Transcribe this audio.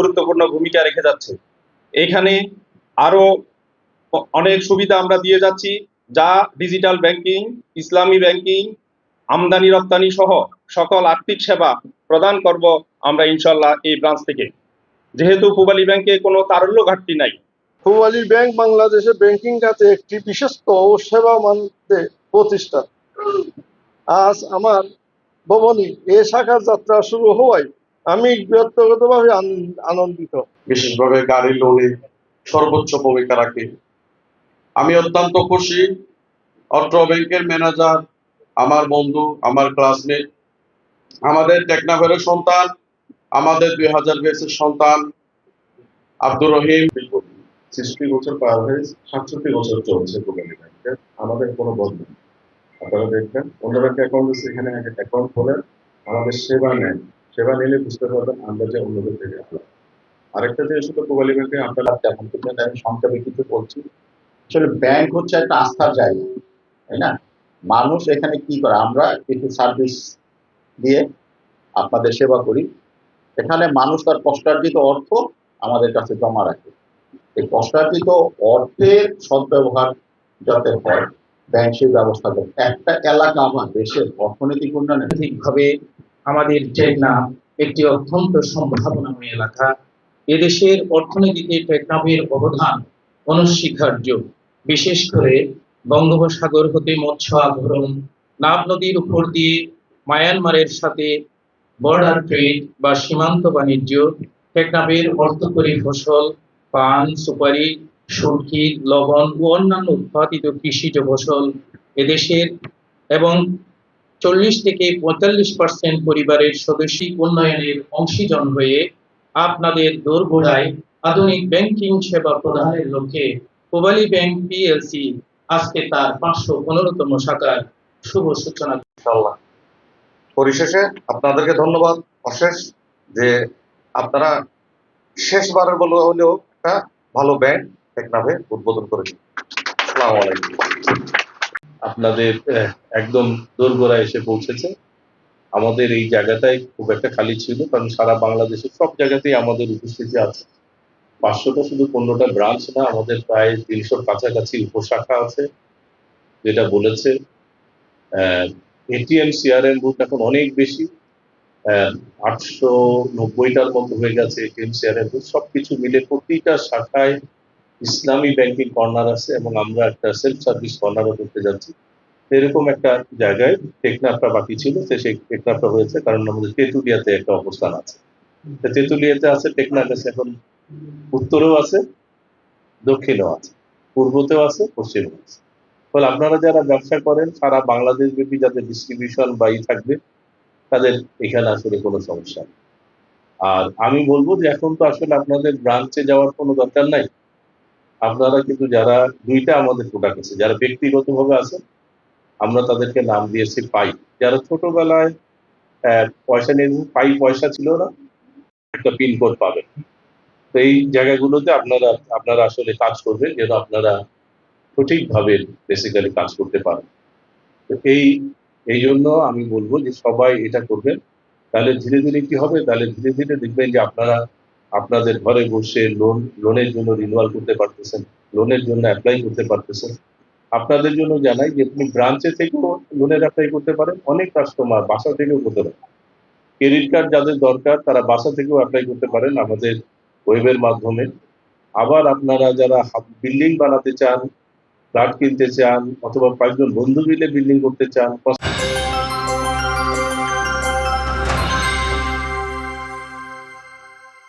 গুরুত্বপূর্ণ ভূমিকা রেখে যাচ্ছে। এখানে আরও অনেক সুবিধা আমরা দিয়ে যাচ্ছি, যা ডিজিটাল ব্যাংকিং ইসলামী ব্যাংকিং আমদানি রপ্তানি সহ সকল আর্থিক সেবা প্রদান করব আমরা ইনশাল্লাহ এই ব্রাঞ্চ থেকে। যেহেতু পূবালী ব্যাংকে কোনো তারল্য ঘাটতি নাই। পূবালী ব্যাংক বাংলাদেশের ব্যাংকিং খাতে একটি বিশ্বস্ত ও সেবা মানতে প্রতিষ্ঠান। আজ আমার ভবনী এ শাখার যাত্রা শুরু হওয়ায় আমি ব্যক্তিগতভাবে আন- আনন্দিত। বিশেষভাবে গাড়ি লোনে সর্বোচ্চ ভূমিকা রাখে। আমি অত্যন্ত খুশি। অত্র ব্যাংকের ম্যানেজার আমার বন্ধু আমার ক্লাসমেট আমাদের টেকনাফের সন্তান আমাদের দুই হাজার বেসের সন্তান আব্দুর রহিম। ছেষট্টি বছর পার হয়ে সাতষট্টি বছর চলছে কোম্পানি ব্যাংকের আমাদের কোনো বদল আপনারা দেখবেন অন্য ব্যাংকে অ্যাকাউন্ট এখানে অ্যাকাউন্ট খোলেন আমাদের সেবা নেন। সেবা নিলে বুঝতে পারবেন আমরা যে অন্যদের থেকে আলাদা আরেকটা যে শুধু কোবালি ব্যাংকে আপনারা তেমন কিন্তু না, আমি সংক্ষেপে কিছু বলছি। আসলে ব্যাংক হচ্ছে একটা আস্থার জায়গা তাই না? মানুষ এখানে কি করে? আমরা কিছু সার্ভিস দিয়ে আপনাদের সেবা করি। এখানে মানুষ তার কষ্টার্জিত অর্থ আমাদের কাছে জমা রাখে। এই কষ্টার্জিত অর্থের সদ্ব্যবহার যাতে হয় ব্যাংক সেই ব্যবস্থা করে। একটা এলাকা আমার দেশের অর্থনৈতিক উন্নয়নে আর্থিকভাবে আমাদের টেকনাফ একটি অত্যন্ত সম্ভাবনাময় এলাকা। এদেশের অর্থনীতিতে টেকনাফের অবদান অনস্বীকার্য। বিশেষ করে বঙ্গোপসাগর হতে মৎস্য আহরণ নাব নদীর উপর দিয়ে মায়ানমারের সাথে বর্ডার ট্রেড বা সীমান্ত বাণিজ্য টেকনাফের অর্থকরী ফসল, পান, সুপারি সুটকি লবণ ও অন্যান্য উৎপাদিত কৃষিজ ফসল এদেশের এবং চল্লিশ থেকে পঁয়তাল্লিশ পার্সেন্ট পরিবারের সদস্যিক উন্নয়নের অংশীজন হয়ে আপনাদের দোরগোড়ায় আধুনিক ব্যাংকিং সেবা প্রদানের লক্ষ্যে পূবালী ব্যাংক পিএলসি আজকে তার পাঁচশো পনেরোতম শাখার শুভ সূচনা। পরিশেষে আপনাদেরকে ধন্যবাদ অশেষ যে আপনারা শেষবারের বলে হলেও একটা ভালো ব্যাংক টেকনাফে উদ্বোধন করেছেন। আসসালামু আলাইকুম। আপনাদের একদম দোরগোড়ায় এসে পৌঁছেছে। আমাদের এই জায়গাটাই খুব একটা খালি ছিল, কারণ সারা বাংলাদেশের সব জায়গাতেই আমাদের উপস্থিতি আছে। পাঁচশোটা শুধু পনেরোটা ব্রাঞ্চ না, আমাদের প্রায় তিনশোর কাছাকাছি উপশাখা আছে, যেটা বলেছে এটিএম, সিআরএম বুথ এখন অনেক বেশি আটশো নব্বইটার মতো হয়ে গেছে এটিএম, সিআরএম বুথ সবকিছু মিলে প্রতিটা শাখায় ইসলামী ব্যাংকিং কর্নার আছে এবং আমরা একটা সেলফ সার্ভিস কর্নারও করতে যাচ্ছি। এরকম একটা জায়গায় টেকনাফটা বাকি ছিল, তো সেই টেকনাফটা হয়েছে কারণ আমাদের তেঁতুলিয়াতে একটা অবস্থান আছে। তেঁতুলিয়াতে আছে, টেকনাফ আছে, এখন উত্তরেও আছে, দক্ষিণেও আছে, পূর্বতেও আছে, পশ্চিমেও আছে। ফলে আপনারা যারা ব্যবসা করেন, সারা বাংলাদেশ ব্যাপী যাদের ডিস্ট্রিবিউশন বা ই থাকবে, তাদের এখানে আসলে কোনো সমস্যা নেই। আর আমি বলব যে এখন তো আসলে আপনাদের ব্রাঞ্চে যাওয়ার কোনো দরকার নাই। আপনারা কিন্তু যারা দুইটা আমাদের প্রোডাক্ট আছে, যারা ব্যক্তিগতভাবে আছেন আমরা তাদেরকে নাম দিয়েছি পাই। যারা ছোটবেলায় পয়সা নিয়ে পাই পয়সা ছিল না, একটা পিনকোড পাবেন। তো এই জায়গাগুলোতে আপনারা আপনারা আসলে কাজ করবেন, যেন আপনারা সঠিকভাবে বেসিক্যালি কাজ করতে পারেন। তো এই এই জন্য আমি বলব যে সবাই এটা করবেন। তাহলে ধীরে ধীরে কি হবে? তাহলে ধীরে ধীরে দেখবেন যে আপনারা আপনাদের ঘরে বসে লোন লোনের জন্য রিনুয়াল করতে পারতেছেন লোনের জন্য অ্যাপ্লাই করতে পারতেছেন। আপনাদের জন্য জানাই যে, আপনি ব্রাঞ্চে থেকেও লোনের অ্যাপ্লাই করতে পারেন, অনেক কাস্টমার বাসা থেকেও করতে পারেন। ক্রেডিট কার্ড যাদের দরকার, তারা বাসা থেকেও অ্যাপ্লাই করতে পারেন আমাদের ওয়েবের মাধ্যমে। আবার আপনারা যারা বিল্ডিং বানাতে চান ফ্ল্যাট কিনতে চান, অথবা কয়েকজন বন্ধু মিলে বিল্ডিং করতে চান